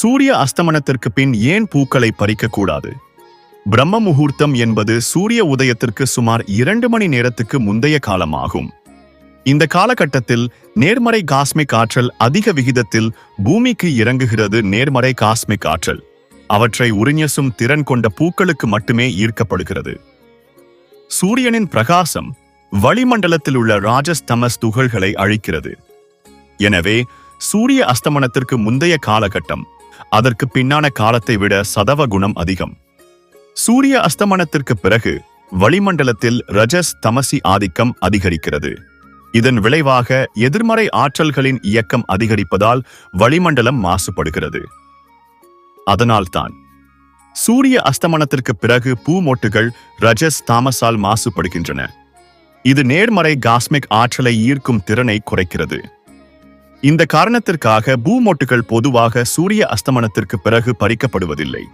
சூரிய அஸ்தமனத்திற்கு பின் ஏன் பூக்களை பறிக்கக்கூடாது? பிரம்ம முகூர்த்தம் என்பது சூரிய உதயத்திற்கு சுமார் இரண்டு மணி நேரத்துக்கு முந்தைய காலமாகும். இந்த காலகட்டத்தில் நேர்மறை காஸ்மிக் ஆற்றல் அதிக விகிதத்தில் பூமிக்கு இறங்குகிறது நேர்மறை காஸ்மிக் ஆற்றல். அவற்றை உறிஞசும் திறன் கொண்ட பூக்களுக்கு மட்டுமே ஈர்க்கப்படுகிறது. சூரியனின் பிரகாசம் வளிமண்டலத்தில் உள்ள ராஜஸ்தமஸ் துகள்களை அழிக்கிறது. எனவே சூரிய அஸ்தமனத்திற்கு முந்தைய காலகட்டம் அதற்கு பின்னான காலத்தை விட சதவ குணம் அதிகம். சூரிய அஸ்தமனத்திற்கு பிறகு வளிமண்டலத்தில் ரஜஸ் தமசி ஆதிக்கம் அதிகரிக்கிறது. இதன் விளைவாக எதிர்மறை ஆற்றல்களின் இயக்கம் அதிகரிப்பதால் வளிமண்டலம் மாசுபடுகிறது. அதனால்தான் சூரிய அஸ்தமனத்திற்கு பிறகு பூமொட்டுகள் ரஜஸ் தாமஸால் மாசுபடுகின்றன. இது நேர்மறை காஸ்மிக் ஆற்றலை ஈர்க்கும் திறனை குறைக்கிறது. இந்த காரணத்திற்காக பூமொட்டுகள் பொதுவாக சூரிய அஸ்தமனத்திற்கு பிறகு பறிக்கப்படுவதில்லை.